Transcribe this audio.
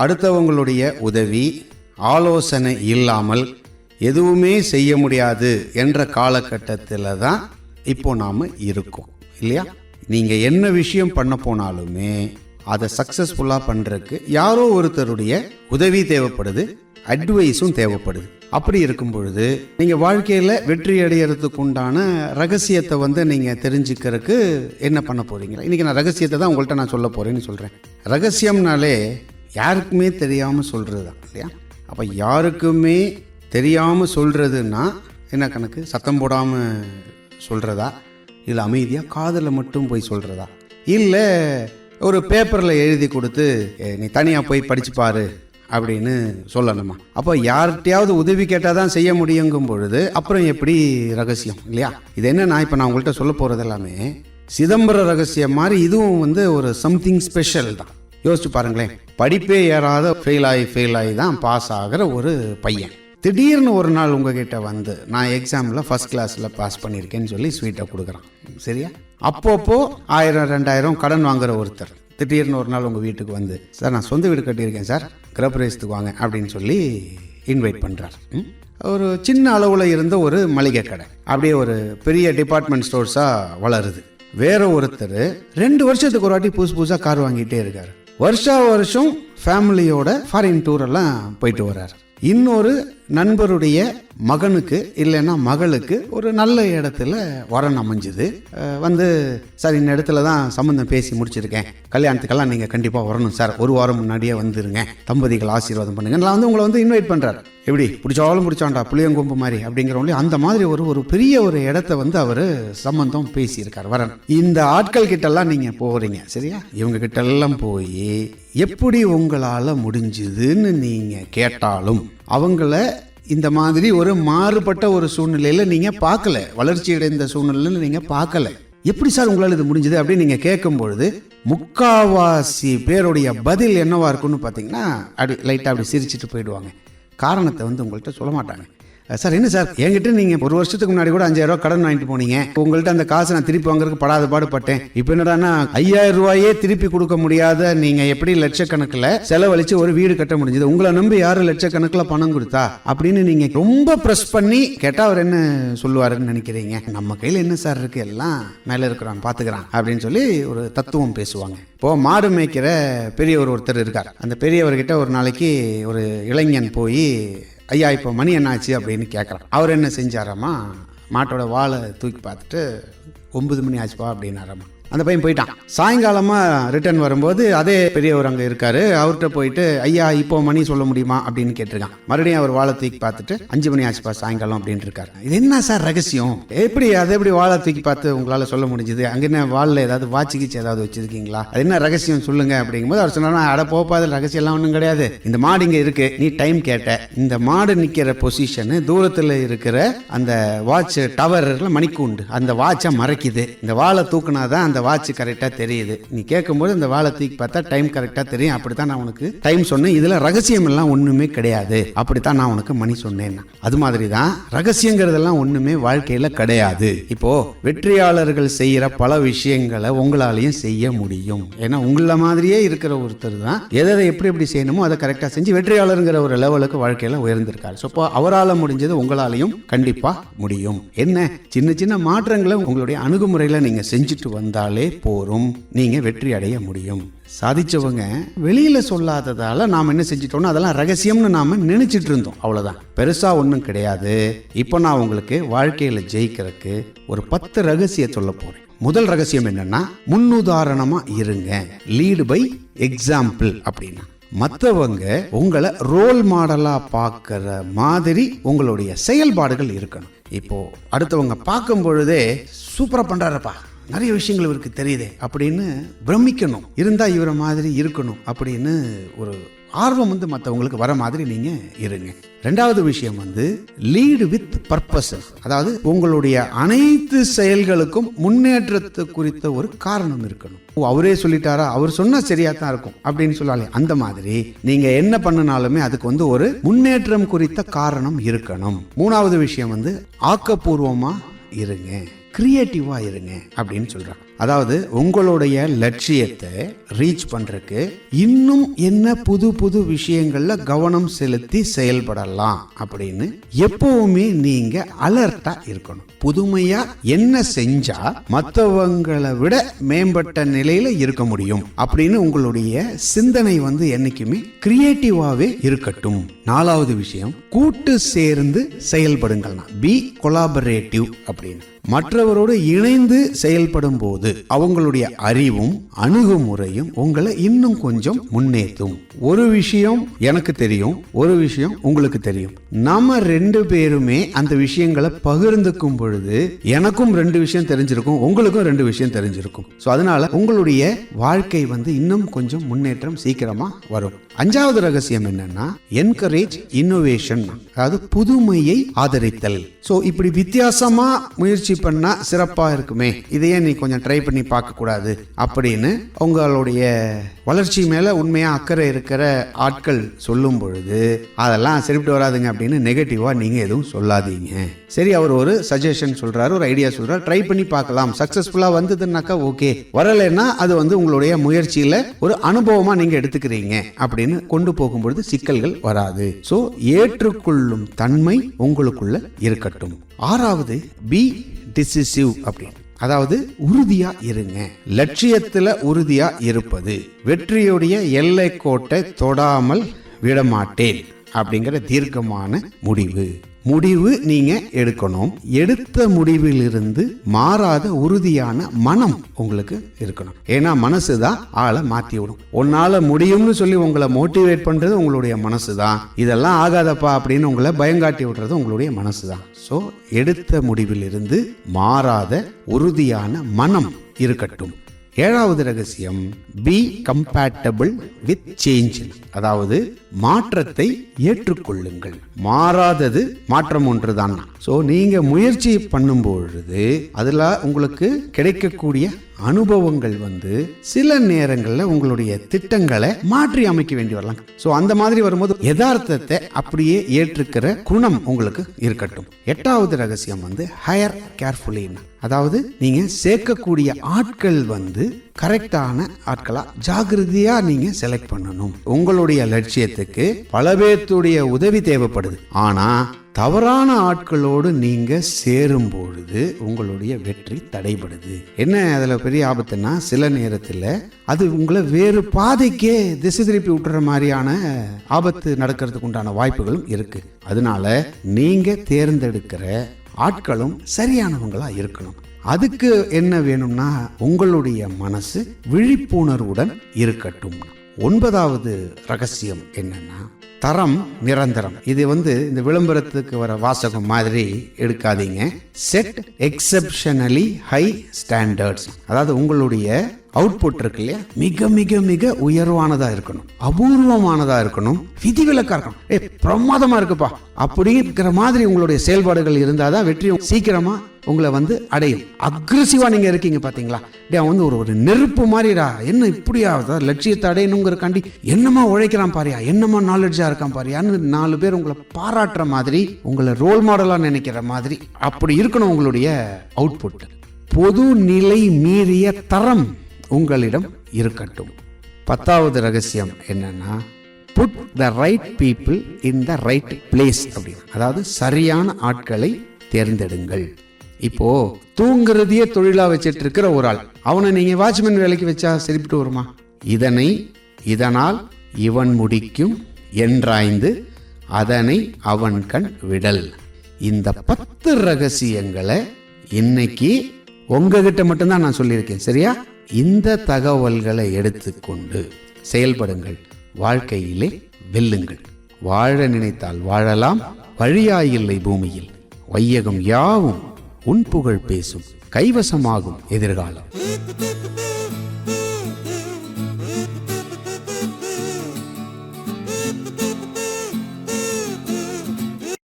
அடுத்தவங்களுடைய உதவி ஆலோசனை இல்லாமல் எதுவுமே செய்ய முடியாது என்ற காலகட்டத்தில் தான் இப்போ நாம் இருக்கோம் இல்லையா? நீங்கள் என்ன விஷயம் பண்ண போனாலுமே அதை சக்ஸஸ்ஃபுல்லாக பண்ணுறதுக்கு யாரோ ஒருத்தருடைய உதவி தேவைப்படுது அட்வைஸும் தேவைப்படுது. அப்படி இருக்கும் பொழுது நீங்கள் வாழ்க்கையில் வெற்றி அடையிறதுக்கு உண்டான ரகசியத்தை வந்து நீங்கள் தெரிஞ்சுக்கிறதுக்கு என்ன பண்ண போகிறீங்களா இன்றைக்கி நான் ரகசியத்தை தான் உங்கள்கிட்ட நான் சொல்ல போகிறேன்னு சொல்கிறேன் ரகசியம்னாலே யாருக்குமே தெரியாமல் சொல்கிறது தான் இல்லையா? அப்போ யாருக்குமே தெரியாமல் சொல்கிறதுன்னா என்ன கணக்கு? சத்தம் போடாமல் சொல்கிறதா இல்லை அமைதியாக காதில் மட்டும் போய் சொல்கிறதா இல்லை ஒரு பேப்பரில் எழுதி கொடுத்து நீ தனியாக போய் படிச்சுப்பாரு அப்படின்னு சொல்லணுமா? அப்போ யார்கிட்டையாவது உதவி கேட்டால் தான் செய்ய முடியுங்கும் பொழுது அப்புறம் எப்படி ரகசியம் இல்லையா? இது என்ன நான் இப்போ நான் உங்கள்கிட்ட சொல்ல போகிறது எல்லாமே சிதம்பர ரகசியம் மாதிரி இதுவும் வந்து ஒரு சம்திங் ஸ்பெஷல் தான். யோசிச்சு பாருங்களேன். படிப்பே ஏறாத ஃபெயில் ஆகி ஃபெயில் ஆகி தான் பாஸ் ஆகிற ஒரு பையன். திடீர்னு ஒரு நாள் உங்ககிட்ட வந்து நான் எக்ஸாமில் ஃபஸ்ட் கிளாஸில் பாஸ் பண்ணியிருக்கேன்னு சொல்லி ஸ்வீட்டை கொடுக்குறான். சரியா? அப்பப்போ ஆயிரம் ரெண்டாயிரம் கடன் வாங்குற ஒருத்தர். திடீர்னு ஒரு நாள் உங்கள் வீட்டுக்கு வந்து சார் நான் சொந்த வீடு கட்டியிருக்கேன் சார். கிரகப்பிரவேசத்துக்கு வாங்க அப்படின்னு சொல்லி இன்வைட் பண்ணுறார் ஒரு சின்ன அளவில் இருந்த ஒரு மளிகை கடை. அப்படியே ஒரு பெரிய டிபார்ட்மெண்ட் ஸ்டோர்ஸாக வளருது. வேற ஒருத்தர் ரெண்டு வருஷத்துக்கு ஒரு வாட்டி புதுசு புதுசாக கார் வாங்கிட்டே இருக்காரு. வருஷா வருஷம் ஃபேமிலியோட ஃபாரின் டூர் எல்லாம் போயிட்டு வர்றார். இன்னொரு நண்பருடைய மகனுக்கு இல்லைன்னா மகளுக்கு ஒரு நல்ல இடத்துல வரன் அமைஞ்சுது. வந்து சார் இந்த இடத்துல தான் சம்மந்தம் பேசி முடிச்சிருக்கேன். கல்யாணத்துக்கெல்லாம் நீங்கள் கண்டிப்பாக வரணும் சார். ஒரு வாரம் முன்னாடியே வந்துருங்க. தம்பதிகள் ஆசீர்வாதம் பண்ணுங்க. நான் வந்து உங்களை வந்து இன்வைட் பண்ணுறாரு எப்படி? பிடிச்சாலும் பிடிச்சாண்டா புளியங்கொம்பு மாதிரி. அப்படிங்கிறவங்களே அந்த மாதிரி ஒரு ஒரு பெரிய ஒரு இடத்த வந்து அவர் சம்பந்தம் பேசியிருக்கார் வரன். இந்த ஆட்கள் கிட்டெல்லாம் நீங்கள் போகிறீங்க சரியா? இவங்க கிட்டெல்லாம் போய் எப்படி உங்களால் முடிஞ்சுதுன்னு நீங்கள் கேட்டாலும் அவங்கள இந்த மாதிரி ஒரு மாறுபட்ட ஒரு சூழ்நிலையில் நீங்கள் பார்க்கல. வளர்ச்சி அடைந்த சூழ்நிலையில் நீங்கள் பார்க்கல. எப்படி சார் உங்களால் இது முடிஞ்சது? அப்படின்னு நீங்கள் கேட்கும் பொழுது முக்காவாசி பேருடைய பதில் என்னவா இருக்குன்னு பார்த்தீங்கன்னா அப்படி லைட்டாக அப்படி சிரிச்சிட்டு போயிடுவாங்க. காரணத்தை வந்து உங்கள்கிட்ட சொல்ல மாட்டாங்க. சார் என்ன சார்? என்கிட்ட நீங்கள் ஒரு வருஷத்துக்கு முன்னாடி கூட அஞ்சாயிரம் ரூபாய் கடன் வாங்கிட்டு போனீங்க. உங்கள்கிட்ட அந்த காசை நான் திருப்பி வாங்குறதுக்கு படாத பாடுபட்டேன். இப்போ என்னடானா ஐயாயிரம் ரூபாயே திருப்பி கொடுக்க முடியாத நீங்கள் எப்படி லட்சக்கணக்கில் செலவழிச்சு ஒரு வீடு கட்ட முடிஞ்சது? உங்களை நம்பி யாரும் லட்சக்கணக்கில் பணம் கொடுத்தா? அப்படின்னு நீங்கள் ரொம்ப ப்ரெஸ் பண்ணி கேட்டால் அவர் என்ன சொல்லுவாருன்னு நினைக்கிறீங்க? நம்ம கையில் என்ன சார் இருக்கு? எல்லாம் மேலே இருக்கிறான் பார்த்துக்கிறான் அப்படின்னு சொல்லி ஒரு தத்துவம் பேசுவாங்க. இப்போ மாடு மேய்க்கிற பெரியவர் ஒருத்தர் இருக்கார். அந்த பெரியவர்கிட்ட ஒரு நாளைக்கு ஒரு இளைஞன் போய் ஐயா இப்போ மணி என்னாச்சு அப்படின்னு கேட்குறான் அவர் என்ன செஞ்சாராமா? மாட்டோட வாழை தூக்கி பார்த்துட்டு ஒன்பது மணி ஆச்சுப்பா அப்படின்னாராமா. அந்த பையன் போயிட்டான். சாயங்காலமாக ரிட்டர்ன் வரும்போது அதே பெரியவர் அங்கே இருக்காரு. அவர்கிட்ட போயிட்டு ஐயா இப்போ மணி சொல்ல முடியுமா? அப்படின்னு கேட்டிருக்கான். மறுபடியும் அவர் வாழை தூக்கி பார்த்துட்டு அஞ்சு மணி ஆச்சுப்பா சாயங்காலம் அப்படின்னு இருக்காரு. இது என்ன சார் ரகசியம்? எப்படி அதை எப்படி வாழை தூக்கி பார்த்து உங்களால் சொல்ல முடிஞ்சுது? அங்கே என்ன வாழில் ஏதாவது வாட்சி கீச்சு ஏதாவது வச்சிருக்கீங்களா? அது என்ன ரகசியம் சொல்லுங்க அப்படிங்கும்போது அவர் சொன்னா அட போப்பாது ரகசியம்லாம் ரகசியம் எல்லாம் ஒன்றும் கிடையாது. இந்த மாடு இங்கே இருக்கு நீ டைம் கேட்ட. இந்த மாடு நிற்கிற பொசிஷனு தூரத்தில் இருக்கிற அந்த வாட்ச் டவர் மணிக்கூண்டு. அந்த வாட்சை மறைக்குது. இந்த வாழை தூக்குனாதான் அந்த வாட்ச் கரெக்டாக தெரியுது. நீ கேட்கும்போது இந்த வாழை தூக்கி பார்த்தா டைம் கரெக்டாக தெரியும். அப்படித்தான் நான் உனக்கு டைம் சொன்னேன். இதில் ரகசியம் எல்லாம் ஒன்றுமே கிடையாது. அப்படித்தான் நான் உனக்கு மணி சொன்னேன். அது மாதிரி தான் ரகசியங்கிறதெல்லாம் ஒன்றுமே வாழ்க்கையில் கிடையாது. இப்போ வெற்றியாளர்கள் செய்கிற பல விஷயங்களை உங்களாலையும் செய்ய முடியும். ஏன்னா உங்கள மாதிரியே இருக்கிற ஒருத்தர் தான் எதை எதை எப்படி எப்படி செய்யணுமோ அதை கரெக்டாக செஞ்சு வெற்றியாளருங்கிற ஒரு லெவலுக்கு வாழ்க்கையில் உயர்ந்திருக்காரு. ஸோ இப்போ அவரால் முடிஞ்சது உங்களாலையும் கண்டிப்பாக முடியும். என்ன? சின்ன சின்ன மாற்றங்களை உங்களுடைய அணுகுமுறையில் நீங்கள் செஞ்சுட்டு வந்தால் போரும். நீங்கள் வெற்றி அடைய முடியும். சாதிச்சவங்க வெளியில சொல்லாததால நாம் என்ன செஞ்சிட்டோம்னா அதெல்லாம் ரகசியம்னு நாம நினைச்சிட்டு இருந்தோம். அவ்வளவுதான். பெருசா ஒன்றும் கிடையாது. இப்போ நான் உங்களுக்கு வாழ்க்கையில ஜெயிக்கிறதுக்கு ஒரு பத்து ரகசியம் சொல்ல போறேன். முதல் ரகசியம் என்னன்னா முன்னுதாரணமா இருங்க. லீடு பை எக்ஸாம்பிள் அப்படின்னா. மற்றவங்க உங்களை ரோல் மாடலா பார்க்குற மாதிரி உங்களுடைய செயல்பாடுகள் இருக்கணும். இப்போ அடுத்தவங்க பார்க்கும் பொழுதே சூப்பரா பண்றாருப்பா. நிறைய விஷயங்கள் இவருக்கு தெரியுதே. அப்படின்னு பிரமிக்கணும். இருந்தால் இவரை மாதிரி இருக்கணும் அப்படின்னு ஒரு ஆர்வம் வந்து மற்றவங்களுக்கு வர மாதிரி நீங்கள் இருங்க. ரெண்டாவது விஷயம் வந்து லீடு வித் பர்பஸ் அதாவது உங்களுடைய அனைத்து செயல்களுக்கும் முன்னேற்றத்தை குறித்த ஒரு காரணம் இருக்கணும். ஓ அவரே சொல்லிட்டாரா? அவர் சொன்னா சரியா தான் இருக்கும். அப்படின்னு சொல்லாலே அந்த மாதிரி நீங்க என்ன பண்ணினாலுமே அதுக்கு வந்து ஒரு முன்னேற்றம் குறித்த காரணம் இருக்கணும். மூணாவது விஷயம் வந்து ஆக்கப்பூர்வமா இருங்க. க்ரியேட்டிவாக இருங்க அப்படின்னு சொல்கிறாங்க அதாவது உங்களுடைய லட்சியத்தை ரீச் பண்ணுறக்கு இன்னும் என்ன புது புது விஷயங்களில் கவனம் செலுத்தி செயல்படலாம் அப்படின்னு எப்பவுமே நீங்கள் அலர்ட்டாக இருக்கணும். புதுமையாக என்ன செஞ்சால் மற்றவங்களை விட மேம்பட்ட நிலையில் இருக்க முடியும் அப்படின்னு உங்களுடைய சிந்தனை வந்து என்றைக்குமே கிரியேட்டிவாவே இருக்கட்டும். நாலாவது விஷயம் கூட்டு சேர்ந்து செயல்படுங்கள்னா பி கொலாபரேட்டிவ் அப்படின்னு. மற்றவரோடு இணைந்து செயல்படும் போது அவங்களுடைய அறிவும் அணுகுமுறையும் உங்களை இன்னும் கொஞ்சம் முன்னேற்றும். ஒரு விஷயம் எனக்கு தெரியும் ஒரு விஷயம் உங்களுக்கு தெரியும். நம்ம ரெண்டு பேருமே அந்த விஷயங்களை பகிர்ந்துக்கும் பொழுது எனக்கும் ரெண்டு விஷயம் தெரிஞ்சிருக்கும் உங்களுக்கும் ரெண்டு விஷயம் தெரிஞ்சிருக்கும். ஸோ அதனால உங்களுடைய வாழ்க்கை வந்து இன்னும் கொஞ்சம் முன்னேற்றம் சீக்கிரமா வரும். அஞ்சாவது ரகசியம் என்னன்னா என்கரேஜ் இன்னோவேஷன் அதாவது புதுமையை ஆதரித்தல். ஸோ இப்படி வித்தியாசமா முயற்சி பண்ணா சிறப்பா இருக்குமே. இதையே நீ கொஞ்சம் ட்ரை பண்ணி பார்க்க கூடாது அப்படின்னு உங்களுடைய வளர்ச்சி மேல உண்மையா அக்கறை இருக்கிற ஆட்கள் சொல்லும் பொழுது அதெல்லாம் சரிப்பட்டு வராதுங்க. அப்படின்னு நெகட்டிவாக நீங்க எதுவும் சொல்லாதீங்க. சரி அவர் ஒரு சஜஷன் சொல்றாரு ஒரு ஐடியா சொல்றாரு. ட்ரை பண்ணி பார்க்கலாம். சக்சஸ்ஃபுல்லா வந்ததுன்னாக்கா ஓகே வரலைன்னா அது வந்து உங்களுடைய முயற்சியில ஒரு அனுபவமா நீங்க எடுத்துக்கிறீங்க அப்படின்னு கொண்டு போகும்பொழுது சிக்கல்கள் வராது. ஸோ ஏற்றுக்கொள்ளும் தன்மை உங்களுக்குள்ள இருக்கட்டும். ஆறாவது பி டிசிசிவ் அப்படின்னு. அதாவது உறுதியா இருங்க. லட்சியத்துல உறுதியா இருப்பது. வெற்றியுடைய எல்லை கோட்டை தொடாமல் விடமாட்டேன். அப்படிங்கிற தீர்க்கமான முடிவு. முடிவு நீங்க எடுக்கணும். எடுத்த முடிவிலிருந்து மாறாத உறுதியான மனம் உங்களுக்கு இருக்கணும். ஏன்னா மனசு தான் ஆளை மாத்தி விடும். உன்னால முடியும்னு சொல்லி உங்களை மோட்டிவேட் பண்றது உங்களுடைய மனசு தான். இதெல்லாம் ஆகாதப்பா அப்படின்னு உங்களை பயங்காட்டி விடுறது உங்களுடைய மனசு தான். ஸோ எடுத்த முடிவிலிருந்து மாறாத உறுதியான மனம் இருக்கட்டும். ஏழாவது ரகசியம் பி கம்பேட்டபிள் வித் சேஞ்ச் அதாவது மாற்றத்தை ஏற்றுக்கொள்ளுங்கள். மாறாதது மாற்றம் ஒன்றுதான். ஸோ நீங்க முயற்சி பண்ணும் பொழுது அதுல உங்களுக்கு கிடைக்கக்கூடிய அனுபவங்கள் வந்து சில நேரங்களில் உங்களுடைய திட்டங்களை மாற்றி அமைக்க வேண்டி வரலாம். ஸோ அந்த மாதிரி வரும்போது யதார்த்தத்தை அப்படியே ஏற்றுக்கிற குணம் உங்களுக்கு இருக்கட்டும். எட்டாவது ரகசியம் வந்து ஹையர் கேர்ஃபுல்லின்னு அதாவது நீங்க சேர்க்கக்கூடிய ஆட்கள் வந்து கரெக்டான ஆட்களா ஜாகிரதையா நீங்க செலக்ட் பண்ணணும். உங்களுடைய லட்சியத்துக்கு பல பேர்த்துடைய உதவி தேவைப்படுது. ஆனா தவறான ஆட்களோடு நீங்க சேரும் பொழுது உங்களுடைய வெற்றி தடைபடுது. என்ன அதுல பெரிய ஆபத்துன்னா சில நேரத்தில் அது உங்களை வேறு பாதைக்கே திசை திருப்பி விட்டுற மாதிரியான ஆபத்து நடக்கிறதுக்கு உண்டான வாய்ப்புகளும் இருக்கு. அதனால நீங்க தேர்ந்தெடுக்கிற ஆட்களும் சரியானவங்களா இருக்கணும். அதுக்கு என்ன வேணும்னா உங்களுடைய மனசு விழிப்புணர்வுடன் இருக்கட்டும். ஒன்பதாவது ரகசியம் என்னன்னா தரம் நிரந்தரம். இது வந்து இந்த விளம்பரத்துக்கு வர வாசகம் மாதிரி எடுக்காதீங்க. செட் எக்ஸப்ஷனலி ஹை ஸ்டாண்டர்ட்ஸ் அதாவது உங்களுடைய அவுட்புட் இருக்கு இல்லையா? மிக மிக மிக உயர்வானதா இருக்கணும். அபூர்வமானதா இருக்கணும். விதிவிலக்கா இருக்கணும். ஏ பிரமாதமா இருக்குப்பா. அப்படிங்கிற மாதிரி உங்களுடைய செயல்பாடுகள் இருந்தாதான் வெற்றி சீக்கிரமா உங்களை வந்து அடையும். அக்ரெசிவா நீங்க இருக்கீங்க பாத்தீங்களா? டே வந்து ஒரு ஒரு நெருப்பு மாதிரிடா. என்ன இப்படியா அதாவது லட்சியத்தை அடையணுங்கிறக்காண்டி என்னமா உழைக்கிறான் பாரியா? என்னமா நாலெட்ஜா இருக்கான் பாரியான்னு நாலு பேர் உங்களை பாராட்டுற மாதிரி உங்களை ரோல் மாடலா நினைக்கிற மாதிரி அப்படி இருக்கணும் உங்களுடைய அவுட்புட் பொது நிலை மீறிய தரம். உங்களிடம் இருக்கட்டும். பத்தாவது ரகசியம் என்னன்னா put the right people in the right place அப்படின்னு. அதாவது சரியான ஆட்களை தேர்ந்தெடுங்கள். இப்போ தூங்குறதையே தொழிலா வச்சிட்டு இருக்கிற ஒரு ஆள் அவனை நீங்க வாட்ச்மேன் வேலைக்கு வச்சா சரிப்பட்டு வருமா? இதனை இதனால் இவன் முடிக்கும் என்றாய்ந்து அதனை அவன் கண் விடல். இந்த பத்து ரகசியங்களை இன்னைக்கு உங்ககிட்ட மட்டும்தான் நான் சொல்லியிருக்கேன் சரியா? இந்த தகவல்களை எடுத்துக்கொண்டு செயல்படுங்கள். வாழ்க்கையிலே வெல்லுங்கள். வாழ நினைத்தால் வாழலாம். வழியாயில்லை பூமியில். வையகம் யாவும் உன் புகழ் பேசும். கைவசமாகும் எதிர்காலம்.